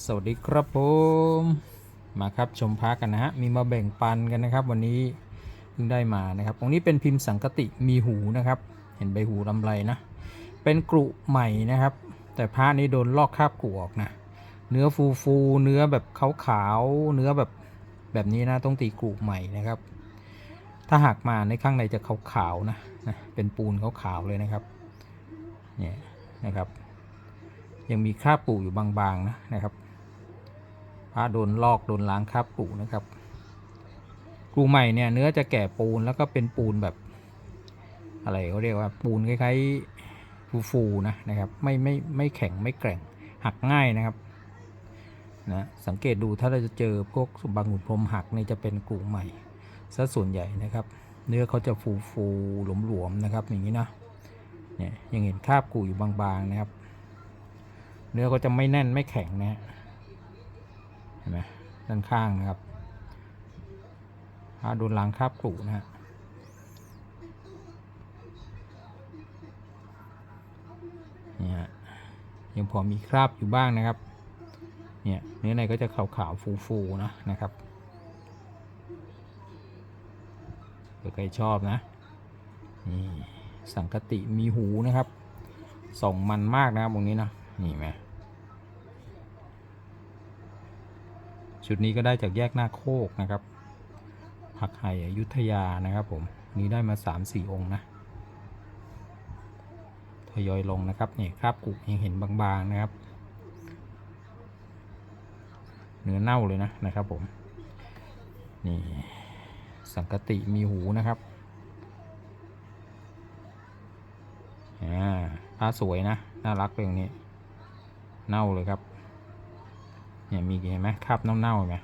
สวัสดีครับผม มาครับชมพระกันนะฮะ มีมาแบ่งปันกันนะครับ วันนี้เพิ่งได้มานะครับตรงนี้เป็นพิมพ์สังกติมีหูนะครับ เห็นใบหูลำไรนะ เป็นกรุใหม่นะครับ แต่พระนี้โดนลอกคราบกรุออกนะ เนื้อฟูฟู เนื้อแบบขาวๆเนื้อแบบแบบนี้นะต้องตีกรุใหม่นะครับ ถ้าหักมาในข้างในจะขาวๆนะนะ เป็นปูนขาวๆเลยนะครับ เนี่ยนะครับ ยังมีคราบปูอยู่บางๆนะนะครับ พระโดนลอกโดนล้างคราบปูนะครับกรูใหม่เนี่ยเนื้อจะแก่ปูนแล้วก็เป็นปูนแบบ อะไรเขาเรียกว่าปูนคล้ายๆฟูๆนะนะครับ ไม่ไม่ไม่แข็งไม่แกร่งหักง่ายนะครับนะสังเกตดูถ้าเราจะเจอพวกบางหุ่นพรมหักนี่จะเป็นกรูใหม่ซะส่วนใหญ่นะครับ เนื้อเขาจะฟูฟูหลวมๆนะครับ อย่างนี้นะเนี่ยยังเห็นคราบกูอยู่บางๆนะครับ เนื้อก็จะไม่แน่นไม่แข็งนะฮะ เห็นไหมด้านข้างนะครับถ้าดนล้างคราบกรูนะฮะเนี่ยฮะยังพอมีคราบอยู่บ้างนะครับ เนี่ยเนื้อในก็จะขาวๆฟูๆนะนะครับเผื่อใครชอบนะ นี่สังกติมีหูนะครับ ส่องมันมากนะครับตรงนี้นะนี่ไหม ชุดนี้ก็ได้จากแยกหน้าโคกนะครับผักไห่อยุธยานะครับผมนี้ได้มา3-4องค์นะทยอยลงนะครับนี่คราบกุยังเห็นบางๆนะครับ เนื้อเน่าเลยนะนะครับผมนี่สังกติมีหูนะครับอ่าผ้าสวยนะ น่ารักเลยอย่างนี้ เน่าเลยครับ เนี่ยมีเห็นไหมคราบเน่าๆเห็นไหม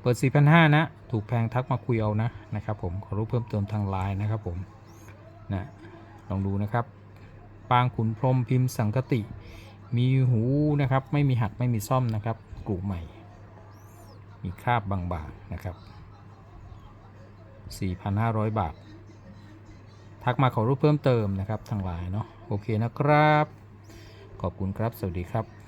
เปิด 4,500 นะ ถูกแพงทักมาคุยเอานะนะครับผมขอรู้เพิ่มเติมทางไลน์นะครับผมนะลองดูนะครับปางขุนพรมพิมพ์สังกติ มีหูนะครับ ไม่มีหักไม่มีซ่อมนะครับกลุ่มใหม่ มีคราบบางๆนะครับ 4,500 บาท ทักมาขอรูปเพิ่มเติมนะครับทางไลน์เนาะโอเคนะครับ ขอบคุณครับ สวัสดีครับ